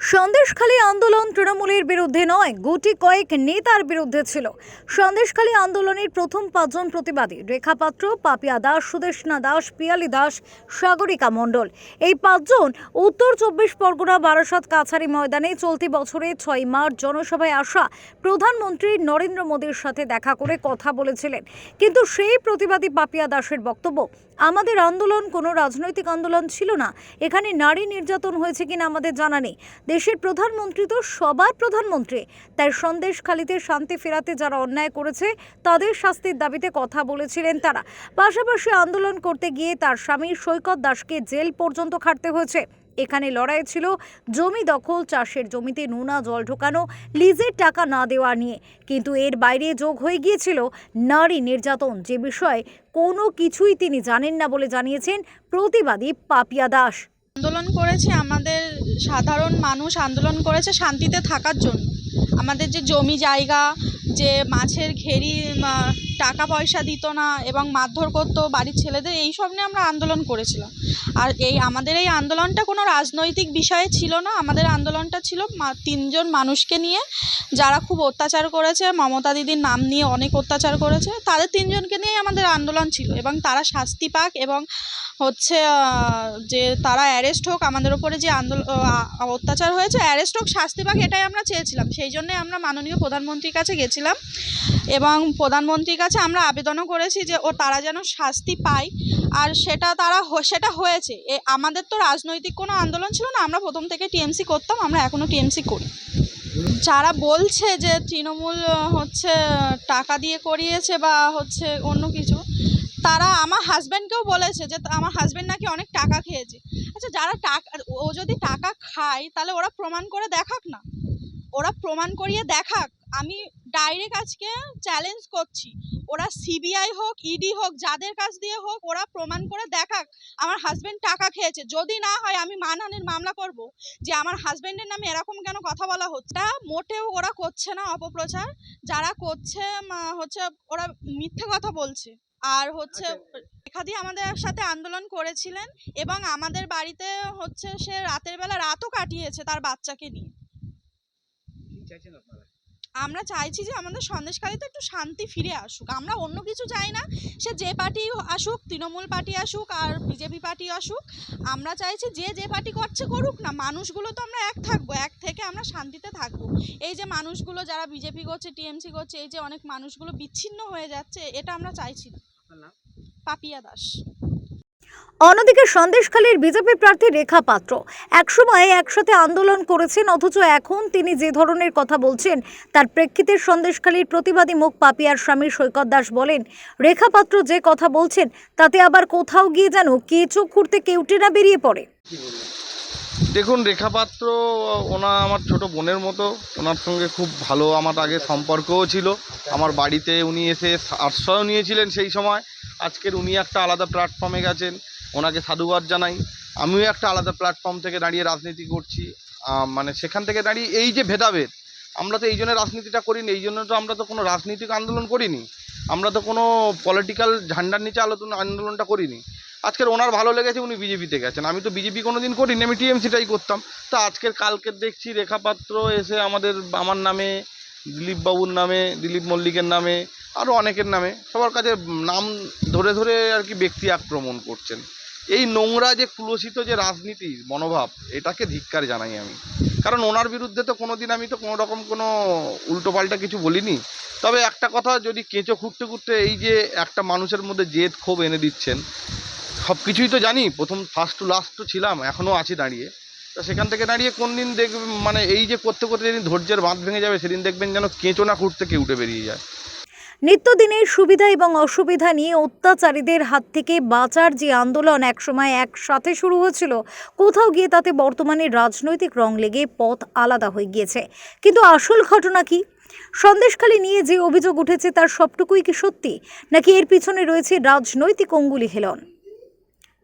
সন্দেশখালী আন্দোলন তৃণমূলের বিরুদ্ধে নয়, গুটি কয়েক নেতার বিরুদ্ধে ছিল। সন্দেশখালী আন্দোলনের প্রথম পাঁচজন প্রতিবাদী, রেখা পাত্র, পাপিয়া দাস সুদেশনা দাস, পিয়ালি দাস, সাগরিকা মণ্ডল। এই পাঁচজন উত্তর চব্বিশ পরগনা বারাসাত কাছারি ময়দানে চলতি বছরের ছয় মার্চ জনসভায় আসা প্রধানমন্ত্রী নরেন্দ্র মোদীর সাথে দেখা করে কথা বলেছিলেন। কিন্তু সেই প্রতিবাদী পাপিয়া দাসের বক্তব্য আমাদের আন্দোলন কোনো রাজনৈতিক আন্দোলন ছিল না। এখানে নারী নির্যাতন হয়েছে কিনা আমাদের জানা নেই। দেশের প্রধানমন্ত্রী তো সবার প্রধানমন্ত্রী। তাই সন্দেশখালিতে শান্তি ফেরাতে যারা অন্যায় করেছে, তাদের শাস্তির দাবিতে কথা বলেছিলেন তারা। পাশাপাশি আন্দোলন করতে গিয়ে তার স্বামী সৈকত দাসকে জেল পর্যন্ত খাটতে হয়েছে। এখানে লড়াই ছিল জমি দখল, চাষের জমিতে নোনা জল ঢোকানো, লিজের টাকা না দেওয়া নিয়ে। কিন্তু এর বাইরে যোগ হয়ে গিয়েছিল নারী নির্যাতন, যে বিষয়ে কোনো কিছুই তিনি জানেন না বলে জানিয়েছেন প্রতিবাদী পাপিয়া দাস। আন্দোলন করেছে আমাদের সাধারণ মানুষ, আন্দোলন করেছে শান্তিতে থাকার জন্য। আমাদের যে জমি জায়গা যে মাছের ঘেরি টাকা পয়সা দিত না এবং মারধর করতো বাড়ির ছেলেদের, এই সব নিয়ে আমরা আন্দোলন করেছিলাম। আর এই, আমাদের এই আন্দোলনটা কোনো রাজনৈতিক বিষয়ে ছিল না। আমাদের আন্দোলনটা ছিল তিনজন মানুষকে নিয়ে যারা খুব অত্যাচার করেছে, মমতা দিদির নাম নিয়ে অনেক অত্যাচার করেছে, তাদের তিনজনকে নিয়েই আমাদের আন্দোলন ছিল এবং তারা শাস্তি পাক এবং হচ্ছে যে তারা অ্যারেস্ট হোক, আমাদের ওপরে যে আন্দোলন অত্যাচার হয়েছে অ্যারেস্ট হোক, শাস্তি পাক, এটাই আমরা চেয়েছিলাম। সেই জন্যে আমরা মাননীয় প্রধানমন্ত্রীর কাছে গেছিলাম এবং প্রধানমন্ত্রীর কাছে আমরা আবেদনও করেছি যে, ও, তারা যেন শাস্তি পায়। আর সেটা তারা সেটা হয়েছে। এ, আমাদের তো রাজনৈতিক কোনো আন্দোলন ছিল না, আমরা প্রথম থেকে টিএমসি করতাম, আমরা এখনও টিএমসি করি। যারা বলছে যে তৃণমূল, হচ্ছে, টাকা দিয়ে করিয়েছে বা হচ্ছে অন্য কিছু তারা আমার হাজব্যান্ডকেও বলেছে যে আমার হাজব্যান্ড নাকি অনেক টাকা খেয়েছে। আচ্ছা যারা টাকা ও যদি টাকা খায়, তাহলে ওরা প্রমাণ করে দেখাক না। ওরা প্রমাণ করিয়ে দেখাক। আমি ডাইরেক্ট আজকে চ্যালেঞ্জ করছি। ওরা সিবিআই হোক ইডি হোক, যাদের কাছ দিয়ে হোক, ওরা প্রমাণ করে দেখাক আমার হাজব্যান্ড টাকা খেয়েছে। যদি না হয়, আমি মানহানির মামলা করব যে আমার হাজব্যান্ডের নামে এরকম কেন কথা বলা হচ্ছে? তা মোটেও ওরা করছে না অপপ্রচার। যারা করছে হচ্ছে ওরা মিথ্যে কথা বলছে। আর হচ্ছে রেখা দিয়ে আমাদের সাথে আন্দোলন করেছিলেন এবং আমাদের বাড়িতে হচ্ছে সে রাতের বেলা রাতও কাটিয়েছে তার বাচ্চাকে নিয়ে। আমরা চাইছি যে আমাদের সন্দেশকালীতে একটু শান্তি ফিরে আসুক। আমরা অন্য কিছু চাই না। সে যে পার্টি আসুক তৃণমূল পার্টি আসুক আর বিজেপি পার্টি আসুক আমরা চাইছি যে যে পার্টি করছে করুক না মানুষগুলো তো আমরা এক থাকব এক থেকে আমরা শান্তিতে থাকব। এই যে মানুষগুলো যারা বিজেপি করছে টিএমসি করছে এই যে অনেক মানুষগুলো বিচ্ছিন্ন হয়ে যাচ্ছে এটা আমরা চাইছি না। পাপিয়া দাস। অন্যদিকে সন্দেশখালীর বিজেপি প্রার্থী রেখা পাত্র। একসময় একসাথে আন্দোলন করেছেন অথচ এখন তিনি যে ধরনের কথা বলছেন তার প্রেক্ষিতে সন্দেশখালীর প্রতিবাদী মুখ পাপিয়ার স্বামী সৈকত দাস বলেন রেখা পাত্র যে কথা বলছেন তাতে আবার কোথাও গিয়ে যেন কে চোখ খুঁড়তে কেউটে না বেরিয়ে পড়ে। দেখুন রেখাপাত্র ওনা আমার ছোট বোনের মতো। ওনার সঙ্গে খুব ভালো আমার আগে সম্পর্কও ছিল। আমার বাড়িতে উনি এসে আশ্রয়ও নিয়েছিলেন সেই সময়। আজকের উনি একটা আলাদা প্ল্যাটফর্মে গেছেন। ওনাকে সাধুবাদ জানাই। আমিও একটা আলাদা প্ল্যাটফর্ম থেকে দাঁড়িয়ে রাজনীতি করছি। মানে সেখান থেকে দাঁড়িয়ে এই যে ভেদাভেদ, আমরা তো এই জন্য রাজনীতিটা করিনি, এই জন্য তো আমরা তো কোনো রাজনৈতিক আন্দোলন করিনি। আমরা তো কোনো পলিটিক্যাল ঝান্ডার নিচে আলোচনা, আন্দোলনটা করিনি। আজকের ওনার ভালো লেগেছে, উনি বিজেপিতে গেছেন। আমি তো বিজেপি কোনো দিন করিনি, আমি টিএমসিটাই করতাম। তা আজকের, কালকের দেখছি, রেখাপাত্র এসে আমাদের, আমার নামে দিলীপ বাবুর নামে, দিলীপ মল্লিকের নামে আরও অনেকের নামে, সবার কাছে নাম ধরে ধরে আর কি ব্যক্তি আক্রমণ করছেন। এই নোংরা যে কুলসিত যে রাজনীতি মনোভাব, এটাকে ধিক্কার জানাই আমি। কারণ ওনার বিরুদ্ধে তো কোনো দিন আমি তো কোনো রকম কোনো উল্টোপাল্টা কিছু বলিনি। তবে একটা কথা, যদি কেঁচো খুঁড়তে খুঁড়তে এই যে একটা মানুষের মধ্যে জেদ ক্ষোভ এনে দিচ্ছেন সব কিছুই তো জানি, প্রথম ফার্স্ট টু লাস্ট তো ছিলাম, এখনও আছি দাঁড়িয়ে। তো সেখান থেকে দাঁড়িয়ে কোন দিন দেখবেন মানে এই যে করতে করতে যেদিন ধৈর্যের বাঁধ ভেঙে যাবে, সেদিন দেখবেন যেন কেঁচো না খুঁড়তে কে উঠে বেরিয়ে যায়। নিত্যদিনের সুবিধা এবং অসুবিধা নিয়ে অত্যাচারীদের হাত থেকে বাঁচার যে আন্দোলন একসময় একসাথে শুরু হয়েছিল, কোথাও গিয়ে তাতে বর্তমানে রাজনৈতিক রং লেগে পথ আলাদা হয়ে গিয়েছে। কিন্তু আসল ঘটনা কি? সন্দেশখালী নিয়ে যে অভিযোগ উঠেছে, তার সবটুকুই কি সত্যি? নাকি এর পিছনে রয়েছে রাজনৈতিক অঙ্গুলি হেলন?